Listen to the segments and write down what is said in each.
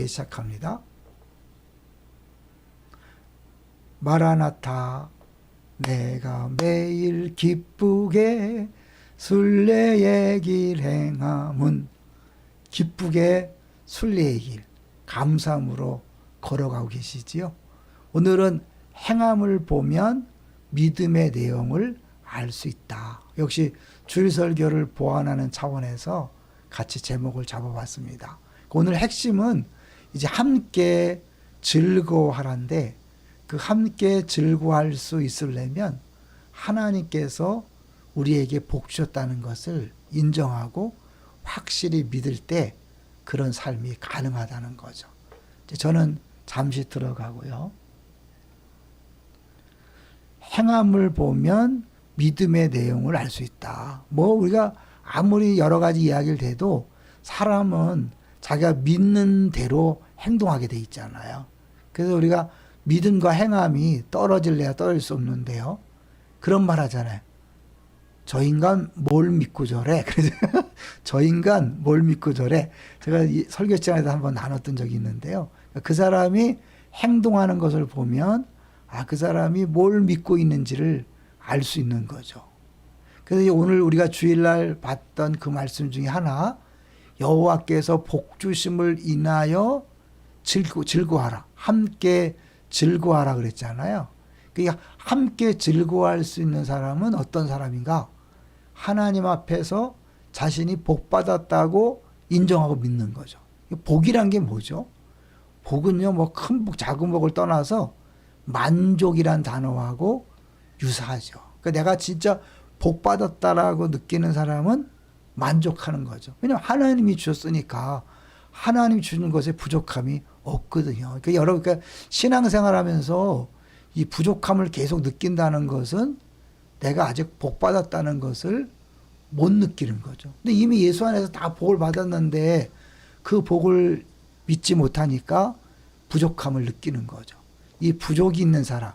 시작합니다. 마라나타 내가 매일 기쁘게 순례의 길 행함은 기쁘게 순례의 길 감사함으로 걸어가고 계시지요. 오늘은 행함을 보면 믿음의 내용을 알 수 있다. 역시 주일 설교를 보완하는 차원에서 같이 제목을 잡아봤습니다. 오늘 핵심은 이제 함께 즐거워하란데 그 함께 즐거워할 수 있으려면 하나님께서 우리에게 복 주셨다는 것을 인정하고 확실히 믿을 때 그런 삶이 가능하다는 거죠. 저는 잠시 들어가고요. 행함을 보면 믿음의 내용을 알 수 있다. 뭐 우리가 아무리 여러 가지 이야기를 해도 사람은 자기가 믿는 대로 행동하게 돼 있잖아요. 그래서 우리가 믿음과 행함이 떨어질래야 떨어질 수 없는데요. 그런 말 하잖아요. 저 인간 뭘 믿고 저래? 그래서 저 인간 뭘 믿고 저래? 제가 이 설교 시간에도 한번 나눴던 적이 있는데요. 그 사람이 행동하는 것을 보면 아, 그 사람이 뭘 믿고 있는지를 알 수 있는 거죠. 그래서 오늘 우리가 주일날 봤던 그 말씀 중에 하나 여호와께서 복 주심을 인하여 즐거 즐거하라. 함께 즐거하라 그랬잖아요. 그러니까 함께 즐거워할 수 있는 사람은 어떤 사람인가? 하나님 앞에서 자신이 복 받았다고 인정하고 믿는 거죠. 복이란 게 뭐죠? 복은요, 뭐 큰 복, 작은 복을 떠나서 만족이란 단어하고 유사하죠. 그러니까 내가 진짜 복 받았다라고 느끼는 사람은 만족하는 거죠. 왜냐하면 하나님이 주셨으니까 하나님이 주는 것에 부족함이 없거든요. 그러니까 여러분, 그러니까 신앙생활 하면서 이 부족함을 계속 느낀다는 것은 내가 아직 복 받았다는 것을 못 느끼는 거죠. 근데 이미 예수 안에서 다 복을 받았는데 그 복을 믿지 못하니까 부족함을 느끼는 거죠. 이 부족이 있는 사람,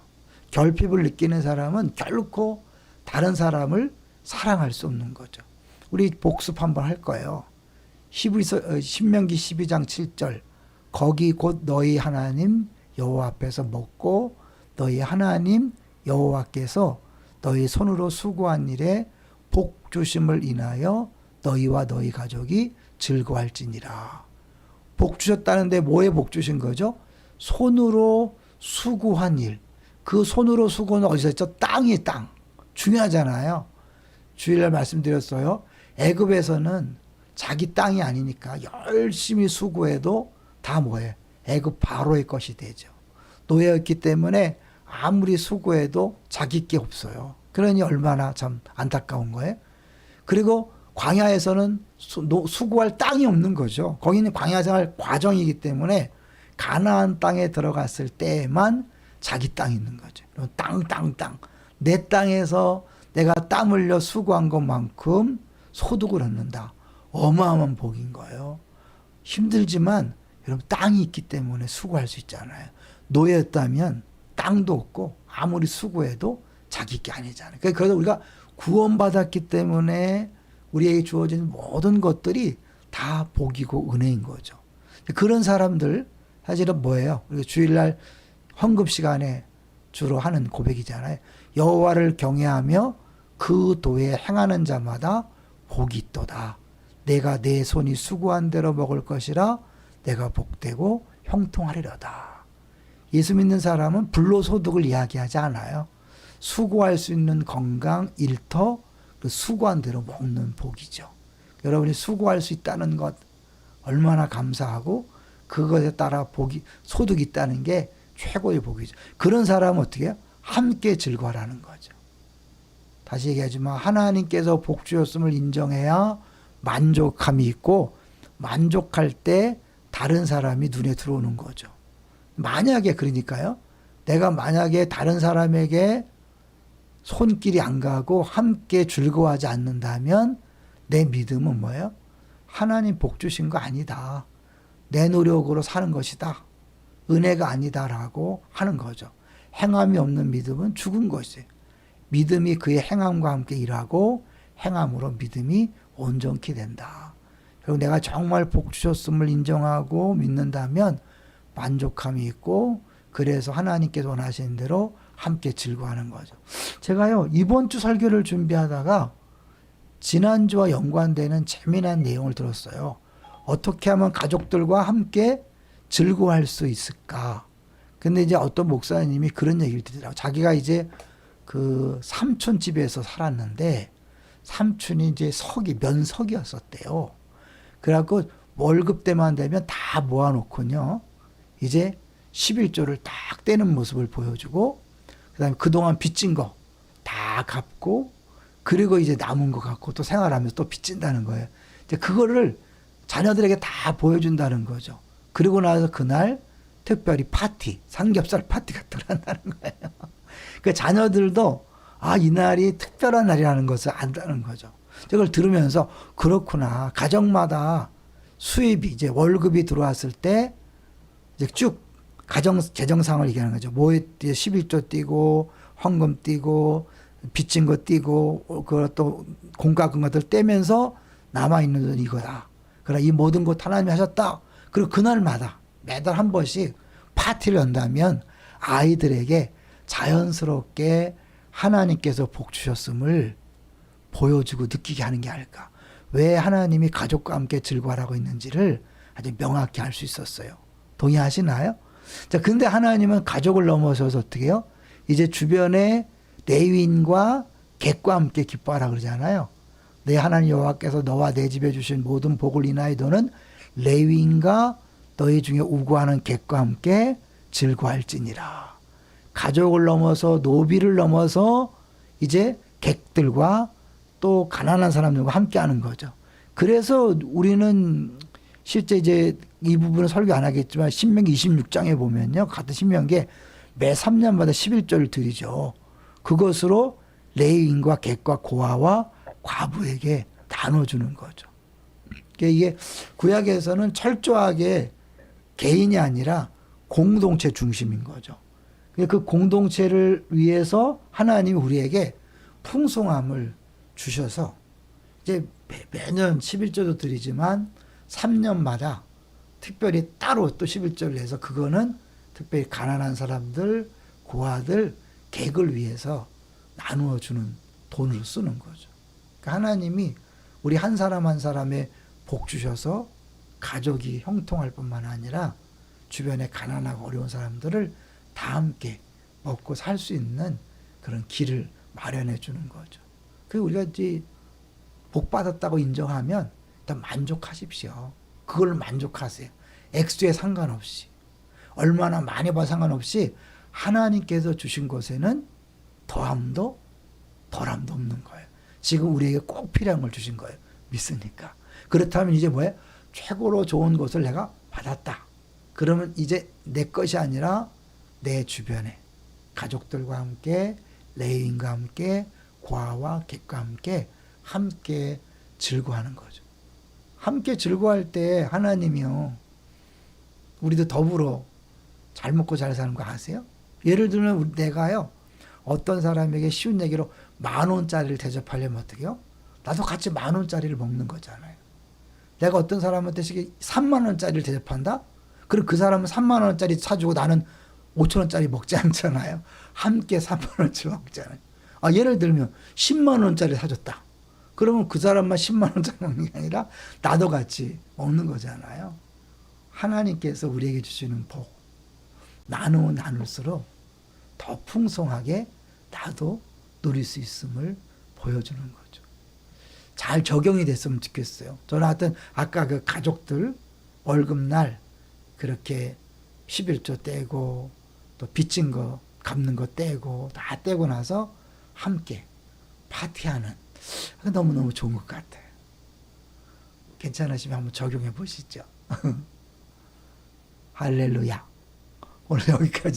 결핍을 느끼는 사람은 결코 다른 사람을 사랑할 수 없는 거죠. 우리 복습 한번 할 거예요. 히브리서 어, 신명기 12장 7절 거기 곧 너희 하나님 여호와 앞에서 먹고 너희 하나님 여호와께서 너희 손으로 수고한 일에 복 주심을 인하여 너희와 너희 가족이 즐거워할지니라. 복 주셨다는데 뭐에 복 주신 거죠? 손으로 수고한 일. 그 손으로 수고는 어디서 했죠? 땅이 땅. 중요하잖아요. 주일날 말씀드렸어요. 애굽에서는 자기 땅이 아니니까 열심히 수고해도 다 뭐예요? 애굽 바로의 것이 되죠. 노예였기 때문에 아무리 수고해도 자기 게 없어요. 그러니 얼마나 참 안타까운 거예요. 그리고 광야에서는 수, 노, 수고할 땅이 없는 거죠. 거기는 광야 생활 과정이기 때문에 가나안 땅에 들어갔을 때만 자기 땅이 있는 거죠. 땅, 땅, 땅. 내 땅에서 내가 땀 흘려 수고한 것만큼 소득을 얻는다. 어마어마한 복인 거예요. 힘들지만 여러분 땅이 있기 때문에 수고할 수 있잖아요. 노예였다면 땅도 없고 아무리 수고해도 자기 게 아니잖아요. 그러니까 그래서 우리가 구원받았기 때문에 우리에게 주어진 모든 것들이 다 복이고 은혜인 거죠. 그런 사람들 사실은 뭐예요? 우리가 주일날 헌금 시간에 주로 하는 고백이잖아요. 여호와를 경외하며 그 도에 행하는 자마다 복이 있도다. 내가 내 손이 수고한 대로 먹을 것이라 내가 복되고 형통하리로다. 예수 믿는 사람은 불로소득을 이야기하지 않아요. 수고할 수 있는 건강, 일터, 그 수고한 대로 먹는 복이죠. 여러분이 수고할 수 있다는 것 얼마나 감사하고 그것에 따라 복이 소득이 있다는 게 최고의 복이죠. 그런 사람은 어떻게 해요? 함께 즐거워라는 거죠. 다시 얘기하지만 하나님께서 복 주셨음을 인정해야 만족함이 있고 만족할 때 다른 사람이 눈에 들어오는 거죠. 만약에 그러니까요. 내가 만약에 다른 사람에게 손길이 안 가고 함께 즐거워하지 않는다면 내 믿음은 뭐예요? 하나님 복 주신 거 아니다. 내 노력으로 사는 것이다. 은혜가 아니다라고 하는 거죠. 행함이 없는 믿음은 죽은 것이에요. 믿음이 그의 행함과 함께 일하고 행함으로 믿음이 온전케 된다. 그리고 내가 정말 복 주셨음을 인정하고 믿는다면 만족함이 있고 그래서 하나님께서 원하시는 대로 함께 즐거워하는 거죠. 제가요 이번 주 설교를 준비하다가 지난주와 연관되는 재미난 내용을 들었어요. 어떻게 하면 가족들과 함께 즐거워할 수 있을까? 근데 이제 어떤 목사님이 그런 얘기를 드리더라고요. 자기가 이제 그 삼촌 집에서 살았는데 삼촌이 이제 석이 면석이었었대요. 그래갖고 월급 때만 되면 다 모아놓고요. 이제 11조를 딱 떼는 모습을 보여주고 그다음에 그동안 빚진 거 다 갚고 그리고 이제 남은 거 갖고 또 생활하면서 또 빚진다는 거예요. 이제 그거를 자녀들에게 다 보여준다는 거죠. 그리고 나서 그날 특별히 파티, 삼겹살 파티가 들어간다는 거예요. 그 자녀들도 아, 이 날이 특별한 날이라는 것을 안다는 거죠. 이걸 들으면서 그렇구나. 가정마다 수입이 이제 월급이 들어왔을 때 이제 쭉 가정 재정상을 얘기하는 거죠. 뭐 11조 띄고 헌금 띄고 빚진 거 띄고 그또 공과 근거들 떼면서 남아 있는 돈 이거다. 그러나 이 모든 것 하나님이 하셨다. 그리고 그날마다 매달 한 번씩 파티를 연다면 아이들에게 자연스럽게 하나님께서 복 주셨음을 보여주고 느끼게 하는 게 아닐까. 왜 하나님이 가족과 함께 즐거워하라고 있는지를 아주 명확히 알 수 있었어요. 동의하시나요? 자, 근데 하나님은 가족을 넘어서서 어떻게 해요? 이제 주변에 레위인과 객과 함께 기뻐하라 그러잖아요. 내 하나님 여호와께서 너와 내 집에 주신 모든 복을 인하여 너는 레위인과 너희 중에 우고하는 객과 함께 즐거할지니라. 가족을 넘어서 노비를 넘어서 이제 객들과 또 가난한 사람들과 함께 하는 거죠. 그래서 우리는 실제 이제 이 부분은 설교 안 하겠지만 신명기 26장에 보면요. 같은 신명기에 매 3년마다 11조를 드리죠. 그것으로 레위인과 객과 고아와 과부에게 나눠주는 거죠. 그러니까 이게 구약에서는 철저하게 개인이 아니라 공동체 중심인 거죠. 그 공동체를 위해서 하나님이 우리에게 풍성함을 주셔서 이제 매, 매년 11조도 드리지만 3년마다 특별히 따로 또 11조를 해서 그거는 특별히 가난한 사람들, 고아들, 객을 위해서 나누어 주는 돈으로 쓰는 거죠. 그러니까 하나님이 우리 한 사람 한 사람의 복 주셔서 가족이 형통할 뿐만 아니라 주변에 가난하고 어려운 사람들을 다 함께 먹고 살 수 있는 그런 길을 마련해 주는 거죠. 그 우리가 이제 복 받았다고 인정하면 일단 만족하십시오. 그걸 만족하세요. 액수에 상관없이 얼마나 많이 봐 상관없이 하나님께서 주신 것에는 더함도 덜함도 없는 거예요. 지금 우리에게 꼭 필요한 걸 주신 거예요. 믿으니까. 그렇다면 이제 뭐예요? 최고로 좋은 것을 내가 받았다. 그러면 이제 내 것이 아니라 내 주변에 가족들과 함께 레인과 함께 과와 객과 함께 함께 즐거워하는 거죠. 함께 즐거워할 때 하나님이요. 우리도 더불어 잘 먹고 잘 사는 거 아세요? 예를 들면 내가요. 어떤 사람에게 쉬운 얘기로 만 원짜리를 대접하려면 어떻게 요 나도 같이 만 원짜리를 먹는 거잖아요. 내가 어떤 사람한테 3만 원짜리를 대접한다? 그럼 그 사람은 3만 원짜리 사주고 나는 5천 원짜리 먹지 않잖아요. 함께 3만 원짜리 먹잖아요. 아, 예를 들면 10만 원짜리 사줬다. 그러면 그 사람만 10만 원짜리 먹는 게 아니라 나도 같이 먹는 거잖아요. 하나님께서 우리에게 주시는 복 나누면 나눌수록 더 풍성하게 나도 누릴 수 있음을 보여주는 거죠. 잘 적용이 됐으면 좋겠어요. 저는 하여튼 아까 그 가족들 월급날 그렇게 11조 떼고 또 빚진 거 갚는 거 떼고 다 떼고 나서 함께 파티하는 너무 너무 좋은 것 같아요. 괜찮으시면 한번 적용해 보시죠. 할렐루야. 오늘 여기까지.